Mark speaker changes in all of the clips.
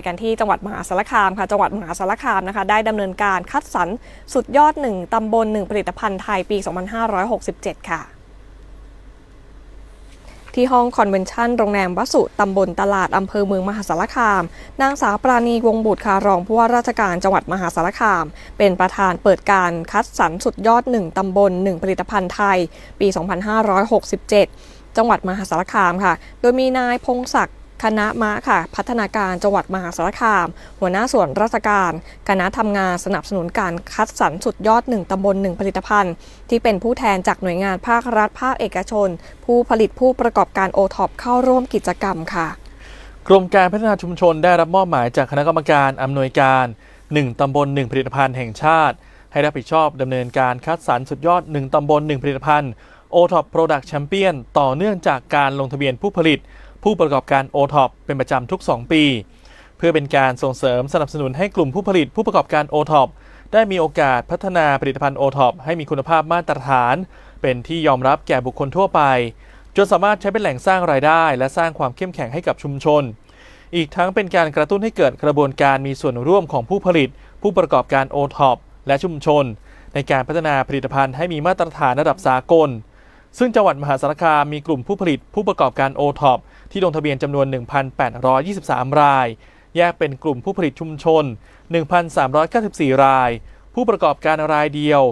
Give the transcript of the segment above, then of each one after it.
Speaker 1: ไปกันที่จังหวัดมหาสารคามค่ะ จังหวัดมหาสารคามนะคะ ได้ดำเนินการคัดสรรสุดยอด 1ตำบล 1 ผลิตภัณฑ์ไทยปี 2567 ค่ะที่ห้องคอนเวนชั่นโรงแรมวสุตำบลตลาดอำเภอเมืองมหาสารคาม นางสาวปราณีวงบุตรค่ะรองผู้ว่าราชการจังหวัดมหาสารคาม เป็นประธานเปิดการคัดสรรสุดยอด 1 ตำบล 1 ผลิตภัณฑ์ไทย ปี 2567 จังหวัดมหาสารคามค่ะ โดยมีนายพงศักดิ์ คณะมะค่ะ พัฒนาการจังหวัดมหาสารคาม หัวหน้าส่วนราชการ คณะทำงานสนับสนุนการคัดสรรสุดยอด 1ตำบล 1 ผลิตภัณฑ์ ที่เป็นผู้แทนจากหน่วยงานภาครัฐภาคเอกชน ผู้ผลิตผู้ประกอบการโอท็อปเข้าร่วมกิจกรรมค่ะ
Speaker 2: กรมการพัฒนาชุมชนได้รับมอบหมายจากคณะกรรมการอำนวยการ 1ตำบล 1 ผลิตภัณฑ์แห่งชาติ ให้รับผิดชอบดำเนินการคัดสรรสุดยอด 1ตำบล 1 ผลิตภัณฑ์ o t o p Product Champion ต่อเนื่องจากการลงทะเบียนผู้ผลิต ผู้ประกอบการ o t o p เป็นประจำทุก 2 ปี เพื่อเป็นการส่งเสริมสนับสนุนให้กลุ่มผู้ผลิตผู้ประกอบการ o t o p ได้มีโอกาสพัฒนาผลิตภัณฑ์ o t o p ให้มีคุณภาพมาตรฐาน เป็นที่ยอมรับแก่บุคคลทั่วไป จนสามารถใช้เป็นแหล่งสร้างรายได้ และสร้างความเข้มแข็งให้กับชุมชน อีกทั้งเป็นการกระตุ้นให้เกิดกระบวนการมีส่วนร่วมของผู้ผลิต ผู้ประกอบการ o t o p และชุมชน ในการพัฒนาผลิตภัณฑ์ให้มีมาตรฐานระดับสากล ซึ่งจังหวัดมหาสารคามมีกลุ่มผู้ผลิตผู้ประกอบการ o t o p ที่ลงทะเบียนจำนวน 1,823 ราย แยกเป็นกลุ่มผู้ผลิตชุมชน 1,394 ราย ผู้ประกอบการรายเดียว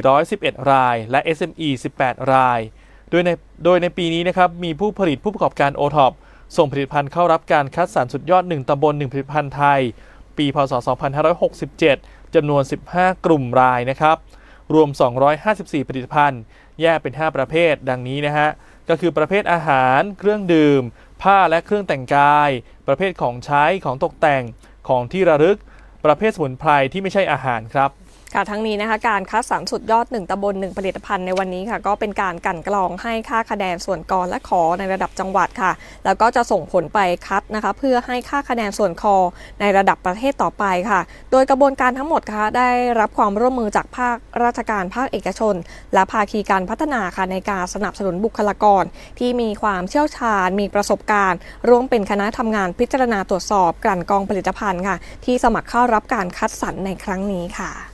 Speaker 2: 411 ราย และ SME 18 ราย โดยในโดยในปีนี้นะครับมีผู้ผลิตผู้ประกอบการ o t o p ส่งผลิตภัณฑ์เข้ารับการคัดสรรสุดยอด 1ตำบล 1 ผลิตภัณฑ์ไทย ปี พศ 2567จำนวน 15 กลุ่มรายนะครับ รวม 254 ผลิตภัณฑ์ แยกเป็น 5 ประเภท ดังนี้นะฮะ ก็คือประเภทอาหาร เครื่องดื่ม ผ้าและเครื่องแต่งกาย ประเภทของใช้ ของตกแต่ง ของที่ระลึก ประเภทสมุนไพรที่ไม่ใช่อาหารครับ
Speaker 1: ค่ะทั้งนี้นะคะการคัดสรรสุดยอด 1ตำบล1ผลิตภัณฑ์ในวันนี้ค่ะ ก็เป็นการกันกรองให้ค่าคะแนนส่วนกอและขอในระดับจังหวัดค่ะ แล้วก็จะส่งผลไปคัดนะคะ เพื่อให้ค่าคะแนนส่วนคอในระดับประเทศต่อไปค่ะ โดยกระบวนการทั้งหมดค่ะได้รับความร่วมมือจากภาคราชการภาคเอกชน และภาคีการพัฒนาค่ะในการสนับสนุนบุคลากร ที่มีความเชี่ยวชาญ มีประสบการณ์ ร่วมเป็นคณะทำงานพิจารณาตรวจสอบกลั่นกรองผลิตภัณฑ์ค่ะ ที่สมัครเข้ารับการคัดสรรในครั้งนี้ค่ะ